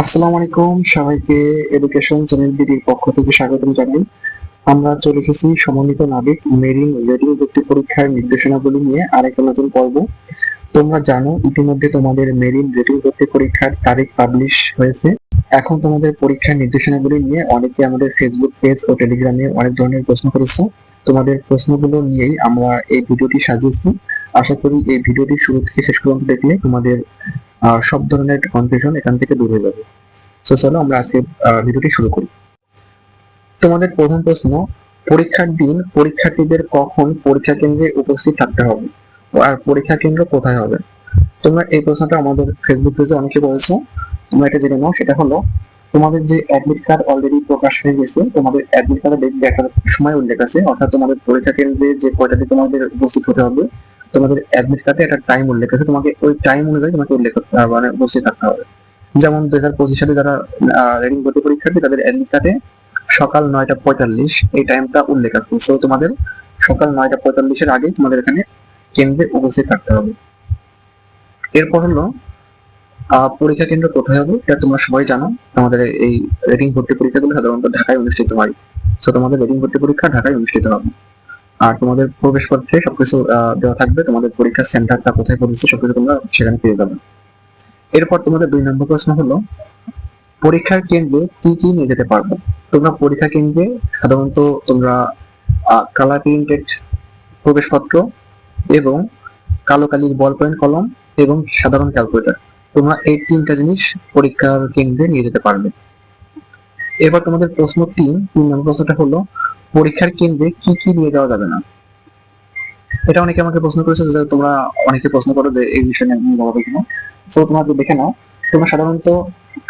আসসালামু আলাইকুম, সবাইকে এডুকেশন চ্যানেল বিডির পক্ষ থেকে স্বাগতম জানাই। আমরা চলে এসেছি সমন্বিত নাবিক মেরিন রেডিং ভর্তি পরীক্ষার নির্দেশনাগুলি নিয়ে আরেকটা নতুন পর্ব। তোমরা জানো, ইতিমধ্যে তোমাদের মেরিন রেডিং ভর্তি পরীক্ষার তারিখ পাবলিশ হয়েছে। এখন তোমাদের পরীক্ষার নির্দেশনাগুলি নিয়ে অনেকে আমাদের ফেসবুক পেজ ও টেলিগ্রামে অনেক ধরনের প্রশ্ন করেছে। তোমাদের প্রশ্নগুলো নিয়েই আমরা এই ভিডিওটি সাজিয়েছি। আশা করি এই ভিডিওটি শুরু থেকে শেষ পর্যন্ত দেখলে তোমাদের সব ধরনের কনফিউশন এখান থেকে দূর হয়ে যাবে। তো চলো আমরা আজকে ভিডিওটি শুরু করি। তোমাদের প্রথম প্রশ্ন, পরীক্ষার দিন পরীক্ষার্থীদের কখন পরীক্ষা কেন্দ্রে উপস্থিত থাকতে হবে? আর পরীক্ষা কেন্দ্র কোথায় হবে? তোমরা এই প্রশ্নটা আমাদের ফেসবুক পেজে অনেকে বলেছ, তোমরা এটা জেনে নাও। সেটা হলো, তোমাদের যে অ্যাডমিট কার্ড অলরেডি প্রকাশ হয়ে গেছে, তোমাদের অ্যাডমিট কার্ডে দেখার সময় উল্লেখ আছে। অর্থাৎ তোমাদের পরীক্ষা কেন্দ্রে যে কয়টাতে তোমাদের উপস্থিত হতে হবে তোমাদের অ্যাডমিট কার্ডে একটা টাইম উল্লেখ আছে। তোমাকে ওই টাইম অনুযায়ী তোমাকে উল্লেখ করতে হবে মানে উপস্থিত থাকতে হবে। যেমন দুই হাজার পঁচিশ সালে যারা রেডিং ভর্তি পরীক্ষার্থী, তাদের অ্যাডমিট কার্ডে সকাল নয়টা পঁয়তাল্লিশ এই টাইমটা উল্লেখ আছে। সো তোমাদের সকাল নয়টা পঁয়তাল্লিশের আগেই তোমাদের এখানে কেন্দ্রে উপস্থিত থাকতে হবে। এরপর হলো পরীক্ষা কেন্দ্র কোথায় হবে, এটা তোমরা সবাই জানো। আমাদের এই রেডিং ভর্তি পরীক্ষাগুলো সাধারণত ঢাকায় অনুষ্ঠিত হয়। সো তোমাদের রেডিং ভর্তি পরীক্ষা ঢাকায় অনুষ্ঠিত হবে। আর তোমাদের প্রবেশ প্রবেশপত্রে সবকিছু দেওয়া থাকবে। তোমাদের পরীক্ষার সেন্টারটা কোথায় পড়েছে সবকিছু তোমরা সেখানে পেয়ে যাবে। এরপর তোমাদের দুই নম্বর প্রশ্ন হলো, পরীক্ষার কেন্দ্রে কি কি নিয়ে যেতে পারবে? তোমরা পরীক্ষা কেন্দ্রে সাধারণত তোমরা কালার প্রিন্টেড প্রবেশপত্র এবং কালো কালির বল পয়েন্ট কলম এবং সাধারণ ক্যালকুলেটর তোমরা এই তিনটা জিনিস পরীক্ষার কেন্দ্রে নিয়ে যেতে পারবে। এবার তোমাদের প্রশ্ন তিন তিন নম্বর প্রশ্নটা হলো পরীক্ষার কেন্দ্রে কি কি নিয়ে যাওয়া যাবে না? এটা অনেকে আমাকে প্রশ্ন করেছে, যে তোমরা অনেকে প্রশ্ন করো যে এই বিষয়ে নিয়ে বলবে কিনা। তো তোমরা দেখে নাও, তোমরা সাধারণত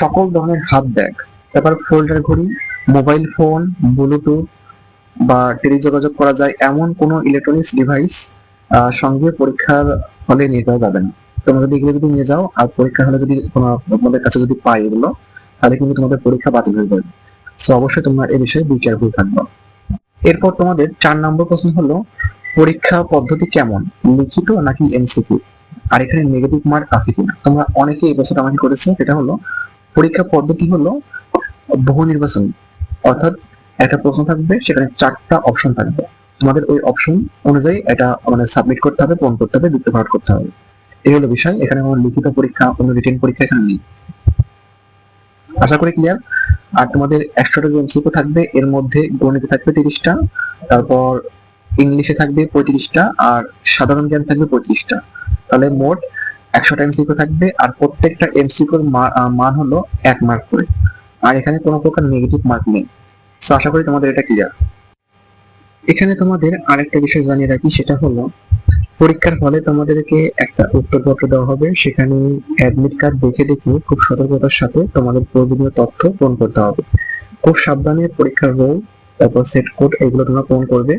সকল ধরনের হাত ব্যাগ, তারপর ফোল্ডার ঘড়ি মোবাইল ফোন ব্লুটুথ বা টেলিযোগাযোগ করা যায়, এমন কোনো ইলেকট্রনিক্স ডিভাইস সঙ্গে পরীক্ষার হলে নিয়ে যাওয়া যাবে না। তোমরা যদি এগুলো যদি নিয়ে যাও, আর পরীক্ষার হলে যদি তোমাদের কাছে যদি পাই এগুলো, তাহলে কিন্তু তোমাদের পরীক্ষা বাতিল হয়ে যাবে। সো অবশ্যই তোমরা এ বিষয়ে বি কেয়ারফুল থাকবে। এরপর তোমাদের চার নম্বর প্রশ্ন হলো, পরীক্ষা পদ্ধতি কেমন? লিখিত নাকি এমসিকিউ? আর এখানে নেগেটিভ মার্ক আছে কিনা? তোমরা অনেকে এই বছর আমাকে করেছে, সেটা হলো, পরীক্ষা পদ্ধতি হলো বহু নির্বাচনী। অর্থাৎ একটা প্রশ্ন থাকবে, সেখানে চারটা অপশন থাকবে। তোমাদের ওই অপশন অনুযায়ী এটা মানে সাবমিট করতে হবে, পূরণ করতে হবে বৃত্ত ভাট করতে হবে। এই হলো বিষয়, এখানে আমার লিখিত পরীক্ষা, কোনো রিটেন পরীক্ষা এখানে নেই। আশা করি ক্লিয়ার আর তোমাদের একশোটা যে এমসিকিউ থাকবে, এর মধ্যে গণিতে থাকবে তিরিশটা, তারপর ইংলিশে থাকবে পঁয়ত্রিশটা, আর সাধারণ জ্ঞান থাকবে পঁয়ত্রিশটা। তাহলে মোট একশোটা এমসিকিউ থাকবে, আর প্রত্যেকটা এমসিকিউর মান হলো এক মার্ক করে। আর এখানে কোনো প্রকার নেগেটিভ মার্ক নেই। তো আশা করি তোমাদের এটা ক্লিয়ার এখানে তোমাদের আরেকটা বিষয় জানিয়ে রাখি, সেটা হলো পরীক্ষার ফলে তোমাদেরকে একটা উত্তরপত্র দেওয়া হবে। সেখানে অ্যাডমিট কার্ড দেখে দেখে খুব সতর্কতার সাথে তোমাদের প্রয়োজনীয় তথ্য পূরণ করতে হবে। খুব সাবধানে পরীক্ষার রোল তারপর সেট কোড এগুলো তোমরা পূরণ করবে।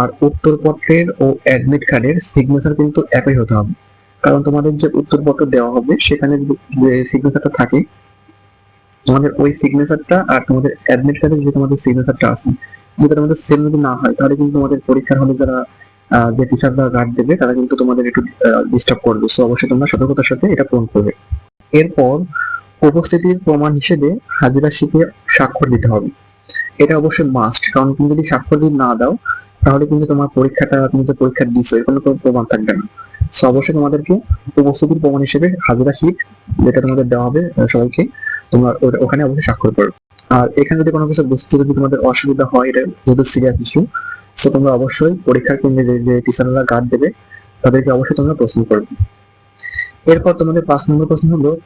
আর উত্তরপত্রের ও অ্যাডমিট কার্ডের সিগনেচার কিন্তু একই হতে হবে। কারণ তোমাদের যে উত্তরপত্র দেওয়া হবে, সেখানে সিগনেচারটা থাকে, তোমাদের ওই সিগনেচারটা আর তোমাদের অ্যাডমিট কার্ডের যে তোমাদের সিগনেচারটা আছে যদি তোমাদের সেম যদি না হয়, তাহলে কিন্তু তোমাদের পরীক্ষার হলে যারা যে টিচাররা গার্ড দেবে, তারা কিন্তু তোমাদের একটু ডিস্টার্ব করবে। সো অবশ্যই তোমরা সতর্কতার সাথে এটা পূরণ করবে। এরপর উপস্থিতির প্রমাণ হিসেবে হাজিরা শিখে স্বাক্ষর দিতে হবে। এটা অবশ্যই মাস্ট কারণ তুমি যদি স্বাক্ষর যদি না দাও, তাহলে কিন্তু তোমার পরীক্ষাটা, তুমি যে পরীক্ষা দিছো, এর কোনো প্রমাণ থাকবে না। সো অবশ্যই তোমাদেরকে উপস্থিতির প্রমাণ হিসেবে হাজিরা শিট যেটা তোমাদের দেওয়া হবে সবাইকে, তোমরা ওখানে অবশ্যই স্বাক্ষর করবে। আর এখানে যদি কোনো কিছু বুঝতে যদি তোমাদের অসুবিধা হয়, এটা যেহেতু সিরিয়াস ইস্যু সো তোমরা অবশ্যই পরীক্ষার কেন্দ্রে যে- যে টিচাররা গার্ড দেবে, তাদেরকে অবশ্যই তোমরা প্রশ্ন করবে। এরপর তোমাদের পাঁচ নম্বর প্রশ্ন হলো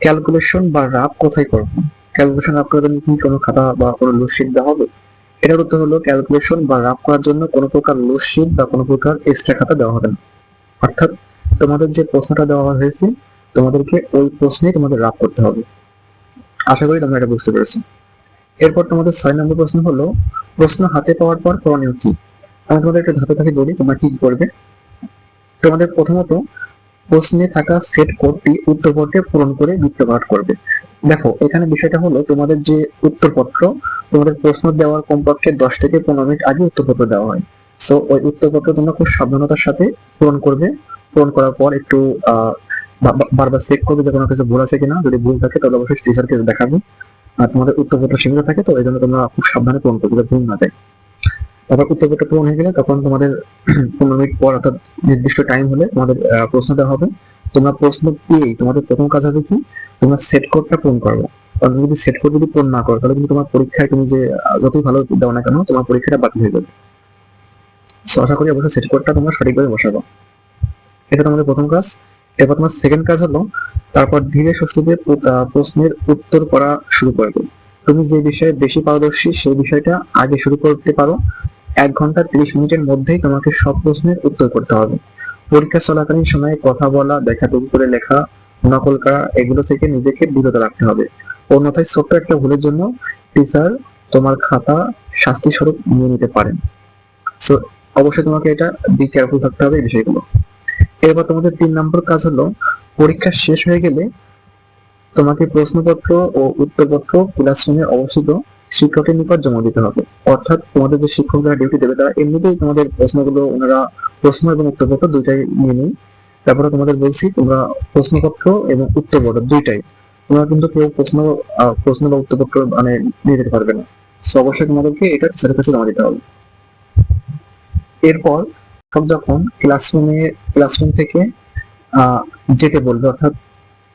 ক্যালকুলেশন বা রাফ কোথায় করবে? ক্যালকুলেশন রাফ করার জন্য কি কোনো খাতা বা কোনো লুসিট দেওয়া হবে? এটার উত্তর হলো ক্যালকুলেশন বা রাফ করার জন্য কোনো প্রকার লুসিট বা কোনো প্রকার এক্সট্রা খাতা দেওয়া হবে না। অর্থাৎ তোমাদের যে প্রশ্নটা দেওয়া হয়েছে, তোমাদেরকে ওই প্রশ্নে তোমাদের রাফ করতে হবে। আশা করি তোমরা এটা বুঝতে পেরেছ। এরপর তোমাদের ছয় নম্বর প্রশ্ন হলো, প্রশ্ন হাতে পাওয়ার পর করণীয় কি? আমি তোমাদের একটা ধাপে ধাপে বলি, তোমরা কি করবে? তোমাদের প্রথমত, প্রশ্নে থাকা সেট কোডটি উত্তরপত্রে পূরণ করে বৃত্তপাঠ করবে। দেখো, এখানে বিষয়টা হলো, তোমাদের যে উত্তরপত্র, তোমাদের প্রশ্ন দেওয়ার কমপক্ষে দশ থেকে পনেরো মিনিট আগে উত্তরপত্র দেওয়া হয়। সো ওই উত্তরপত্র তোমরা খুব সাবধানতার সাথে পূরণ করবে। পূরণ করার পর একটু, আহ বারবার চেক করবে যে কোনো কিছু ভুল আছে কিনা। যদি ভুল থাকে, তাহলে অবশ্যই টিচারকে দেখাবে। আর তোমাদের উত্তরপত্র সীমিত থাকে, তো এই জন্য তোমরা খুব সাবধানে পূরণ করবে ভুল না যায়। তারপর উত্তরপত্র পূরণ হয়ে গেলে তখন তোমাদের পনেরো মিনিট পর অর্থাৎ নির্দিষ্ট টাইম হলে তোমাদের প্রশ্ন দেওয়া হবে। তোমরা প্রশ্ন পেয়েই তোমাদের প্রথম কাজ হবে কি? তোমরা সেট কোডটা পূরণ করবে। কারণ তুমি যদি সেট কোড যদি পূরণ না করো, তাহলে কিন্তু তোমার পরীক্ষায় তুমি যে যতই ভালো দাও না কেন, তোমার পরীক্ষাটা বাতিল হয়ে যাবে। আশা করি অবশ্যই সেট কোডটা তোমরা সঠিকভাবে বসাবো। এটা তোমাদের প্রথম কাজ। এরপর তোমার সেকেন্ড কাজ হলো তারপর ধীরে সুস্থভাবে প্রশ্নের উত্তর করা শুরু করবে। তুমি যে বিষয়ে বেশি পারদর্শী, সেই বিষয়টা আগে শুরু করতে পারো। এক ঘণ্টা তিরিশ মিনিটের মধ্যেই তোমাকে সব প্রশ্নের উত্তর করতে হবে। পরীক্ষা চলাকালীন সময়ে কথা বলা, দেখা টুকু করে লেখা, নকল করা, এগুলো থেকে নিজেকে বিরত রাখতে হবে। অন্যথায় ছোট্ট একটা ভুলের জন্য টিচার তোমার খাতা শাস্তি স্বরূপ নিয়ে নিতে পারেন। সো অবশ্যই তোমাকে এটা বি কেয়ারফুল থাকতে হবে এই বিষয়গুলো। এরপর তোমাদের তিন নম্বর কাজ হলো পরীক্ষা শেষ হয়ে গেলে তোমাকে প্রশ্নপত্র ও উত্তরপত্র ক্লাসরুমে অবস্থিত শিক্ষকের নিকট জমা দিতে হবে। অর্থাৎ তোমাদের যে শিক্ষক যারা ডিউটি দেবে তারা এমনিতেই তোমাদের প্রশ্নগুলো ওনারা প্রশ্ন এবং উত্তরপত্র দুইটাই নিয়ে নেই তারপরে তোমাদের বলছি তোমরা প্রশ্নপত্র এবং উত্তরপত্র দুইটাই। তোমরা কিন্তু কেউ প্রশ্ন প্রশ্ন বা উত্তরপত্র মানে নিয়ে যেতে পারবে না। So, অবশ্যই তোমাদেরকে এটা টিচারের কাছে জমা দিতে হবে। এরপর সব যখন ক্লাসরুমে ক্লাসরুম থেকে যেতে বলবে, অর্থাৎ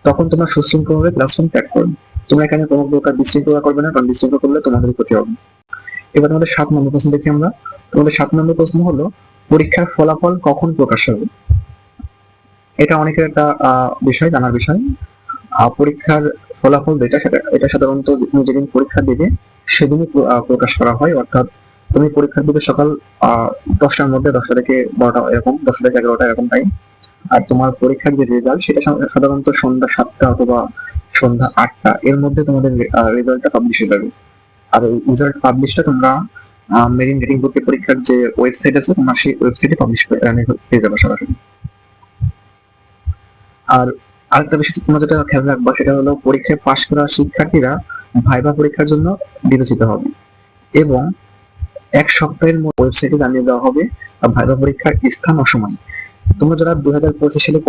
তখন তোমরা সুশৃঙ্খলভাবে ক্লাসরুম ত্যাগ করবে। তোমরা এখানে কোনো প্রকার বিশৃঙ্খলা করবে না, কারণ বিশৃঙ্খলা করলে তোমাদের ক্ষতি হবে এবার তোমাদের সাত নম্বর প্রশ্ন দেখি আমরা। তোমাদের সাত নম্বর প্রশ্ন হলো, পরীক্ষার ফলাফল কখন প্রকাশ হবে? এটা অনেকের একটা বিষয়, জানার বিষয়। পরীক্ষার ফলাফল যেটা, সেটা, এটা সাধারণত যেদিন পরীক্ষা দেবে, সেদিনই প্রকাশ করা হয়। অর্থাৎ তুমি পরীক্ষা দেবে সকাল দশটার মধ্যে, দশটা থেকে বারোটা এরকম, দশটা থেকে এগারোটা এরকম টাইম আর তোমার পরীক্ষার যে রেজাল্ট সেটা সাধারণত সন্ধ্যা সাতটা অথবা সন্ধ্যা আটটা, এর মধ্যে তোমাদের রেজাল্টটা পাবলিশ হয়ে যাবে। আর ওই রেজাল্ট পাবলিশটা তোমরা মেরিন রেটিং ভর্তি পরীক্ষার যে ওয়েবসাইট আছে, তোমরা সেই ওয়েবসাইটে পাবলিশ পেয়ে যাবে সরাসরি। আর আরেকটা বিষয় তোমরা যেটা খেয়াল রাখবা, সেটা হলো পরীক্ষায় পাশ করা শিক্ষার্থীরা ভাইবা পরীক্ষার জন্য বিবেচিত হবে। এবং এক সপ্তাহের ওয়েবসাইটে জানিয়ে দেওয়া হবে ভাইবা পরীক্ষার স্থান ও সময়। তোমরা যারা দুই হাজার পঁচিশ সালে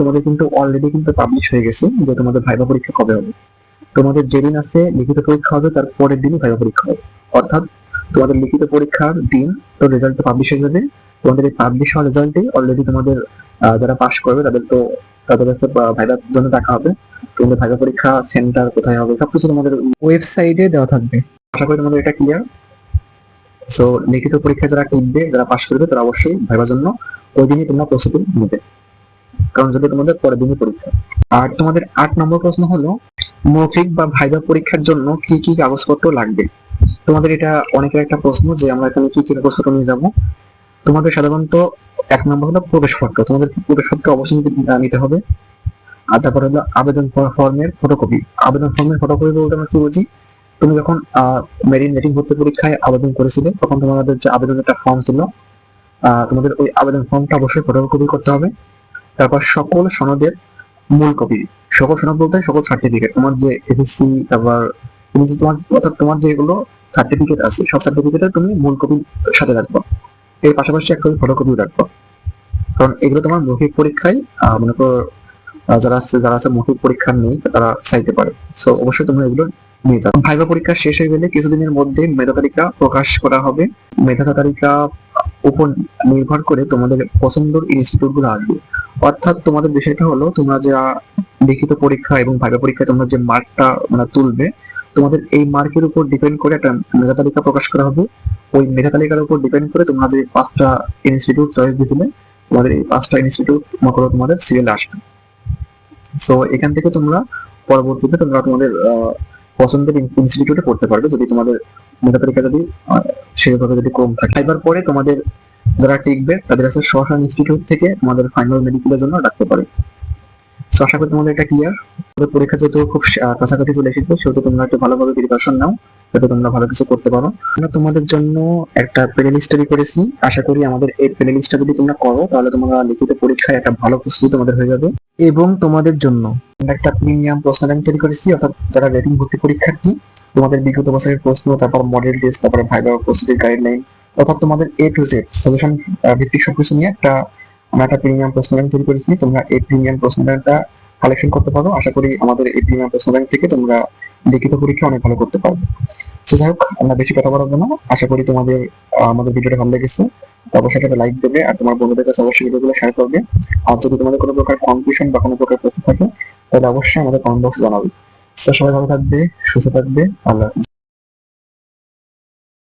তোমাদের কিন্তু অলরেডি কিন্তু পাবলিশ হয়ে গেছে যে তোমাদের ভাইবা পরীক্ষা কবে হবে। তোমাদের যেদিন আছে লিখিত পরীক্ষা হবে, তার পরের দিনই ভাইবা পরীক্ষা হবে। অর্থাৎ তোমাদের লিখিত পরীক্ষার দিন তো রেজাল্ট তো পাবলিশ হয়ে যাবে। তোমাদের এই পাবলিশ রেজাল্টে অলরেডি তোমাদের যারা পাস করবে, তাদের তো, তাদের কাছে ভাইবার জন্য টাকা হবে। তোমাদের ভাইবা পরীক্ষা সেন্টার কোথায় হবে, সবকিছু তোমাদের ওয়েবসাইটে দেওয়া থাকবে। আশা করি তোমাদের এটা ক্লিয়ার সো লিখিত পরীক্ষা যারা টিকবে যারা পাস করবে, তারা অবশ্যই ভাইবার জন্য ওই দিনই তোমরা প্রস্তুতি নেবে। কারণ যদি তোমাদের পরের দিনই পরীক্ষা। আর তোমাদের আট নম্বর প্রশ্ন হলো, মৌখিক বা ভাইবা পরীক্ষার জন্য কি কি কাগজপত্র লাগবে? তোমাদের এটা অনেকের একটা প্রশ্ন যে আমরা এখানে কি কি কাগজপত্র নিয়ে যাব। তোমাদের সাধারণত এক নম্বর হলো প্রবেশপত্র তোমাদের প্রবেশপত্র অবশ্যই নিতে- হবে। আর তারপর হলো আবেদন ফর্মের ফটোকপি। আবেদন ফর্মের ফটোকপি বলতে আমরা কি বুঝি? তুমি যখন মেরিন মেটিং ভর্তি পরীক্ষায় আবেদন করেছিলে, তখন তোমাদের যে আবেদনের একটা ফর্ম ছিল তোমাদের ওই আবেদন ফর্মটা অবশ্যই ফটোকপি করতে হবে। তারপর সকল সনদের মূল কপি। সকল সনদ বলতে সকল সার্টিফিকেট তোমার যে এসএসসি তারপর তুমি যে তোমার, অর্থাৎ তোমার যেগুলো সার্টিফিকেট আছে, সব সার্টিফিকেটে তুমি মূল কপির সাথে রাখবা। এর পাশাপাশি একটা ফটোকপি রাখবা। কারণ এগুলো তোমার মৌখিক পরীক্ষায় মনে করো যারা আছে যারা আছে মৌখিক পরীক্ষা নেই, তারা চাইতে পারে। সো অবশ্যই তোমরা এগুলো যাও ভাইবা পরীক্ষা শেষ হয়ে গেলে কিছুদিনের মধ্যে মেধা তালিকা প্রকাশ করা হবে। মেধা তালিকা উপর নির্ভর করে তোমাদের পছন্দের ইনস্টিটিউটগুলো আসবে। অর্থাৎ তোমাদের বিষয়টা হলো, তোমরা যা লিখিত পরীক্ষা এবং ভাইবা পরীক্ষায় তোমরা যে মার্কটা মানে তুলবে, তোমাদের এই মার্কের উপর ডিপেন্ড করে একটা মেধা তালিকা প্রকাশ করা হবে। ওই মেধা তালিকার উপর ডিপেন্ড করে তোমরা যে পাঁচটা ইনস্টিটিউট চয়েস দিছিলে, তোমাদের এই পাঁচটা ইনস্টিটিউট মকর তোমাদের সিরিয়াল আসবে। সো এখান থেকে তোমরা পরবর্তীতে তোমরা তোমাদের পছন্দের ইনস্টিটিউটে পড়তে পারবে, যদি তোমাদের মেধা তালিকা যদি সেভাবে যদি কম থাকে। এবার পরে তোমাদের যারা টিকবে, তাদের কাছে সহসা ইনস্টিটিউট থেকে তোমাদের ফাইনাল মেডিকেলের জন্য ডাকতে পারে। আশা করি তোমাদের এটা ক্লিয়ার তোমাদের পরীক্ষা যেহেতু খুব কাছাকাছি চলে এসেছে, সেহেতু তোমরা একটু ভালোভাবে প্রিপারেশন নাও, যাতে তোমরা ভালো কিছু করতে পারো। আমরা তোমাদের জন্য একটা প্লে লিস্ট তৈরি করেছি। আশা করি আমাদের এই প্লে লিস্টটা যদি তোমরা করো, তাহলে তোমরা লিখিত পরীক্ষায় একটা ভালো প্রস্তুতি তোমাদের হয়ে যাবে। এবং তোমাদের জন্য। একটা প্রিমিয়াম প্রশ্ন ব্যাংক তৈরি করেছি, অর্থাৎ যারা রেটিং ভর্তি পরীক্ষার্থী, তোমাদের বিগত বছরের প্রশ্ন তারপর মডেল টেস্ট তারপরে ভাইবা প্রস্তুতির গাইডলাইন অর্থাৎ তোমাদের এ টু জেড সলিউশন ভিত্তিক সবকিছু নিয়ে একটা, আমরা একটা প্রিমিয়াম প্রশ্ন ব্যাংক তৈরি করেছি। তোমরা এই প্রিমিয়াম প্রশ্ন ব্যাংকটা কালেকশন করতে পারো। আশা করি আমাদের এই প্রিমিয়াম প্রশ্ন ব্যাংক থেকে তোমরা লিখিত পরীক্ষা অনেক ভালো করতে পারবে। তো যাই হোক, আমরা বেশি কথা বলার জন্য আশা করি তোমাদের আমাদের ভিডিওটা ভালো লেগেছে। তো অবশ্যই একটা লাইক দেবে আর তোমার বন্ধুদের কাছে অবশ্যই ভিডিওগুলো শেয়ার করবে আর যদি তোমাদের কোনো প্রকার কনফিউশন বা কোনো প্রকার প্রশ্ন থাকে, তাহলে অবশ্যই আমাদের কমেন্ট বক্সে জানাবে তো সবাই ভালো থাকবে, সুস্থ থাকবে, আল্লাহ।